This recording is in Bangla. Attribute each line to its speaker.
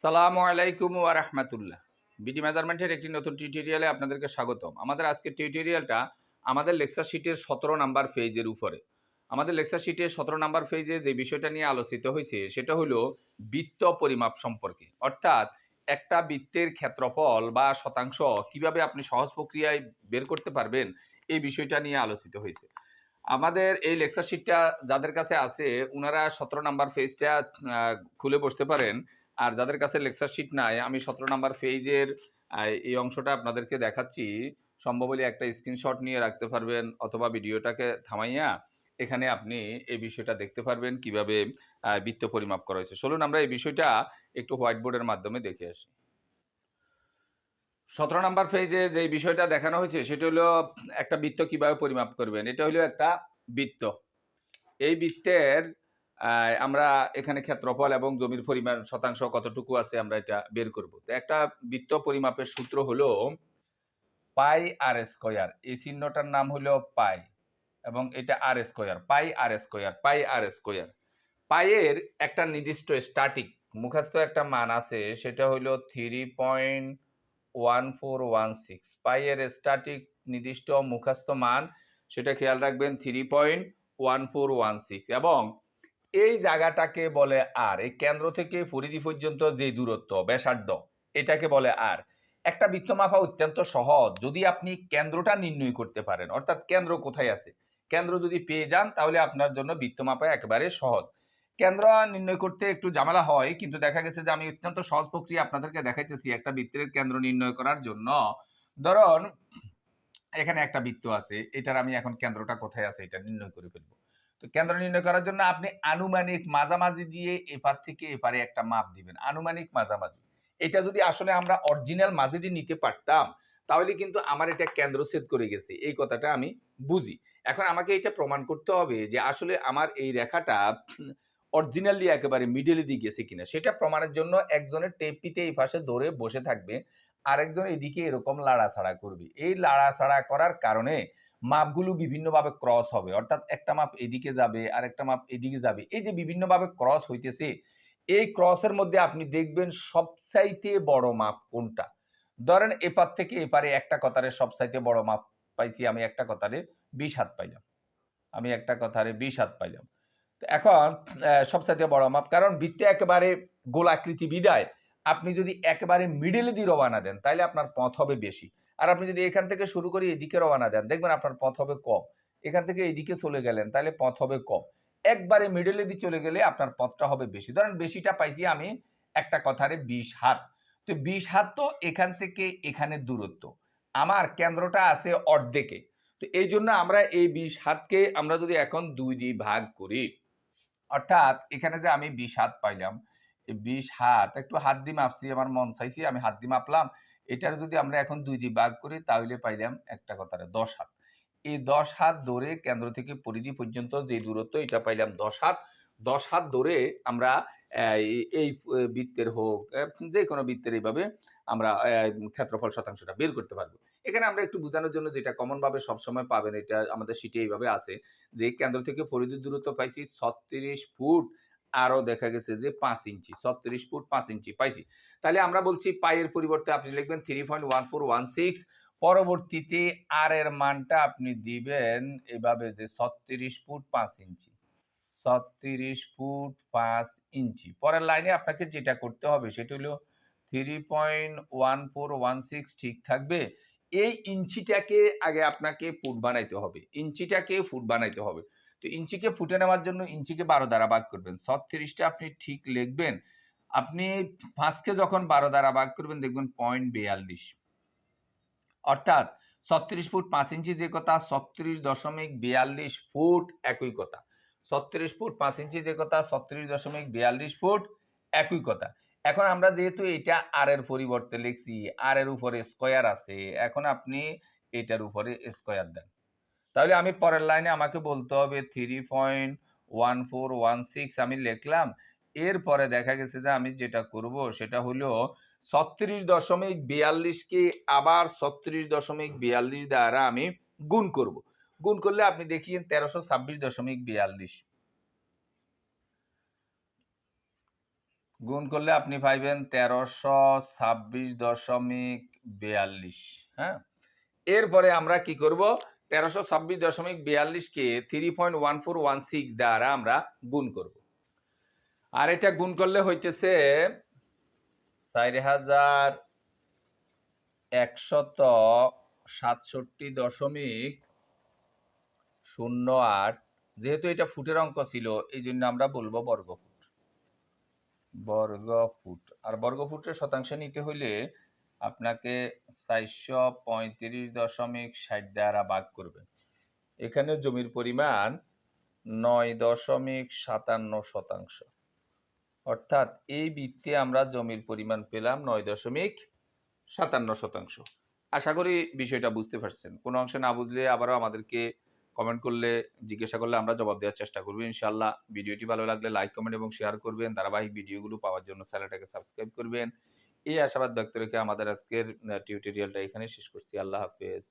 Speaker 1: সালামু আলাইকুম ওয়া রাহমাতুল্লাহ। বিডি মেজারমেন্টের একটি নতুন টিউটোরিয়ালে আপনাদেরকে স্বাগতম। আমাদের আজকের টিউটোরিয়ালটা আমাদের লেকচার শিটের সতেরো নাম্বার পেজের উপরে। আমাদের লেকচার শিটের সতেরো নাম্বার পেজে যে বিষয়টা নিয়ে আলোচিত হয়েছে, সেটা হলো বৃত্ত পরিমাপ সম্পর্কে। অর্থাৎ একটা বৃত্তের ক্ষেত্রফল বা শতাংশ কীভাবে আপনি সহজ প্রক্রিয়ায় বের করতে পারবেন, এই বিষয়টা নিয়ে আলোচিত হয়েছে। আমাদের এই লেকচার শিটটা যাদের কাছে আছে ওনারা সতেরো নাম্বার ফেজটা খুলে বসতে পারেন। আর যাদের কাছে লেকচার শিট নাই, আমি সতেরো নাম্বার পেজের এই অংশটা আপনাদেরকে দেখাচ্ছি। সম্ভব হলে একটা স্ক্রিনশট নিয়ে রাখতে পারবেন অথবা ভিডিওটাকে থামাইয়া এখানে আপনি এই বিষয়টা দেখতে পারবেন কীভাবে বৃত্ত পরিমাপ করা হয়েছে। চলুন আমরা এই বিষয়টা একটু হোয়াইট বোর্ডের মাধ্যমে দেখে আসি। সতেরো নাম্বার পেজে যে বিষয়টা দেখানো হয়েছে, সেটা হলো একটা বৃত্ত কীভাবে পরিমাপ করবেন। এটা হলো একটা বৃত্ত। এই বৃত্তের আমরা এখানে ক্ষেত্রফল এবং জমির পরিমাণ শতাংশ কতটুকু আছে আমরা এটা বের করব। তো একটা বৃত্ত পরিমাপের সূত্র হলো পাই আর স্কোয়ার। এই চিহ্নটার নাম হলো পাই এবং এটা r square, pi r square, pi r square. পাইয়ের একটা নির্দিষ্ট স্ট্যাটিক মুখস্থ একটা মান আছে, সেটা হলো three point one four one six পাইয়ের static নির্দিষ্ট মুখস্থ মান, সেটা খেয়াল রাখবেন three point one four one six এবং এই জায়গাটাকে বলে আর। এই কেন্দ্র থেকে পরিধি পর্যন্ত যে দূরত্ব, ব্যাসার্ধ, এটাকে বলে আর। একটা বৃত্ত মাপা অত্যন্ত সহজ। যদি আপনি কেন্দ্রটা নির্ণয় করতে পারেন, অর্থাৎ কেন্দ্র কোথায় আছে? কেন্দ্র যদি পেয়ে যান, তাহলে আপনার জন্য বৃত্ত মাপা একেবারে সহজ। কেন্দ্র নির্ণয় করতে একটু ঝামেলা হয়, কিন্তু দেখা গেছে যে আমি অত্যন্ত সহজ প্রক্রিয়া আপনাদেরকে দেখাইতেছি একটা বৃত্তের কেন্দ্র নির্ণয় করার জন্য। ধরুন, এখানে একটা বৃত্ত আছে, এটার আমি এখন কেন্দ্রটা কোথায় আছে, এটা নির্ণয় করে ফেলব। তো কেন্দ্র নির্ণয় করার জন্য আপনি আনুমানিক মাঝামাঝি দিয়ে এপার থেকে এপারে একটা মাপ দিবেন, আনুমানিক মাঝামাঝি। এটা যদি আসলে আমরা অরিজিনাল মাঝে নিতে পারতাম, তাহলে কিন্তু আমার এটা কেন্দ্র সেট করে গেছে। এই কথাটা আমি বুঝি। এখন আমাকে এটা প্রমাণ করতে হবে যে আসলে আমার এই রেখাটা অরিজিনালি একেবারে মিডলে দিয়ে গেছে কিনা। সেটা প্রমাণের জন্য একজনের টেপিতে এই পাশে ধরে বসে থাকবে, আরেকজন এদিকে এরকম লাড়াছাড়া করবে। এই লাড়াছাড়া করার কারণে মাপগুলো বিভিন্নভাবে ক্রস হবে। অর্থাৎ একটা মাপ এদিকে যাবে আর একটা মাপ এদিকে যাবে। এই যে বিভিন্নভাবে ক্রস হইতেছে এই ক্রসের মধ্যে আপনি দেখবেন সবচাইতে বড় মাপ কোনটা? ধরেন এপার থেকে এপারে একটা কথারে সবচাইতে বড় মাপ পাইছি আমি একটা কথারে বিশ হাত পাইলাম। আমি একটা কথারে বিশ হাত পাইলাম। তো এখন আহ, সবচাইতে বড় মাপ কারণ বৃত্তে একেবারে গোলাকৃতি বিদায়। আপনি যদি একেবারে মিডলে দিয়ে রওনা দেন তাহলে আপনার পথ হবে বেশি। আর আপনি যদি এখান থেকে শুরু করে এদিকে রওনা দেন, দেখবেন আপনার পথ হবে কম। এখান থেকে এদিকে চলে গেলেন, তাহলে পথ হবে কম। একবারে মিডলে দিয়ে চলে গেলে আপনার পথটা হবে বেশি। ধরেন বেশিটা পাইছি আমি একটা কথারে বিশ হাত। তো বিশ হাত তো এখান থেকে এখানে দূরত্ব। আমার কেন্দ্রটা আছে অর্ধেকে। তো এই জন্য আমরা এই বিশ হাতকে আমরা যদি এখন দুই দিয়ে ভাগ করি, অর্থাৎ এখানে যে আমি বিশ হাত পাইলাম বিশ হাত, একটু হাত দিয়ে মাপছি, আমার মন চাইছি, আমি হাত দিয়ে মাপলাম এটার যদি আমরা এখন দুই দিয়ে ভাগ করি, তাহলে পাইলাম একটা কথারে দশ হাত। এই দশ হাত ধরে কেন্দ্র থেকে পরিধি পর্যন্ত যে দূরত্ব, এটা পাইলাম দশ হাত। দশ হাত ধরে আমরা এই- বৃত্তের হোক যে কোনো বৃত্তের এইভাবে আমরা ক্ষেত্রফল শতাংশটা বের করতে পারব। এখানে আমরা একটু বোঝানোর জন্য যেটা কমন ভাবে সবসময় পাবেন, এটা আমাদের সিটে এইভাবে আছে যে কেন্দ্র থেকে পরিধির দূরত্ব পাইছি ছত্রিশ ফুট। আরও দেখা গেছে যে পাঁচ ইঞ্চি, ছত্রিশ ফুট পাঁচ ইঞ্চি, পাইছি। তাহলে আমরা বলছি পায়ের পরিবর্তে আপনি লিখবেন three point one four one six পরবর্তীতে আর এর মানটা আপনি দিবেন এভাবে যে ছত্রিশ ফুট পাঁচ ইঞ্চি, ছত্রিশ ফুট পাঁচ ইঞ্চি। পরের লাইনে আপনাকে যেটা করতে হবে সেটা হলো three point one four one six ঠিক থাকবে। এই ইঞ্চিটাকে আগে আপনাকে ফুট বানাইতে হবে, ইঞ্চিটাকে ফুট বানাইতে হবে। তো ইঞ্চিকে ফুটে নেওয়ার জন্য ইঞ্চিকে বারো দ্বারা ভাগ করবেন। ছত্রিশটা আপনি ঠিক লিখবেন। আপনি পাঁচকে যখন বারো দ্বারা ভাগ করবেন, দেখবেন পয়েন্ট বিয়াল্লিশ। অর্থাৎ ছত্রিশ ফুট পাঁচ ইঞ্চি যে কথা, ছত্রিশ দশমিক বিয়াল্লিশ ফুট একই কথা। ছত্রিশ ফুট পাঁচ ইঞ্চি যে কথা, ছত্রিশ দশমিক বিয়াল্লিশ ফুট একই কথা। এখন আমরা যেহেতু এটা আর এর পরিবর্তে লিখছি আর এর উপরে স্কোয়ার আছে, এখন আপনি এটার উপরে স্কোয়ার দেন। তাহলে আমি পরের লাইনে আমাকে বলতে হবে three point one four one six আমি লিখলাম। এরপরে দেখা গেছে যে আমি যেটা করব সেটা হলো ছত্রিশ দশমিক বিয়াল্লিশকে আবার ছত্রিশ দশমিক বিয়াল্লিশ দ্বারা আমি গুণ করব। গুণ করলে আপনি দেখিয়েন তেরোশো ছাব্বিশ দশমিক বিয়াল্লিশ। গুণ করলে আপনি পাইবেন তেরোশো ছাব্বিশ দশমিক বিয়াল্লিশ হ্যাঁ? এরপরে আমরা কি করব? তেরোশো ছাব্বিশ দশমিক বিয়াল্লিশকে three point one four one six দ্বারা আমরা গুণ করব। আর এটা গুণ করলে হইতেছে চার হাজার একশত সাতষট্টি দশমিক শূন্য আট। যেহেতু এটা ফুটের অঙ্ক ছিল, এই জন্য আমরা বলব বর্গ ফুট বর্গ ফুট আর বর্গ ফুটের শতাংশ নিতে হইলে আপনাকে চারশো পঁয়ত্রিশ দশমিক ষাট দ্বারা ভাগ করবেন এখানে জমির পরিমাণ নয় দশমিক সাতান্ন শতাংশ। অর্থাৎ এই বৃত্তে আমরা জমির পরিমাণ পেলাম নয় দশমিক সাতান্ন শতাংশ। আশা করি বিষয়টা বুঝতে পারছেন। কোনো অংশে না বুঝলে আবারও আমাদেরকে কমেন্ট করলে, জিজ্ঞাসা করলে আমরা জবাব দেওয়ার চেষ্টা করব। ইনশাল্লাহ ভিডিওটি ভালো লাগলে লাইক কমেন্ট এবং শেয়ার করবেন। ধারাবাহিক ভিডিওগুলো পাওয়ার জন্য চ্যানেলটাকে সাবস্ক্রাইব করবেন। এই আশাবাদ ব্যক্ত রেখে আমাদের আজকের টিউটোরিয়ালটা এখানে শেষ করছি। আল্লাহ হাফেজ।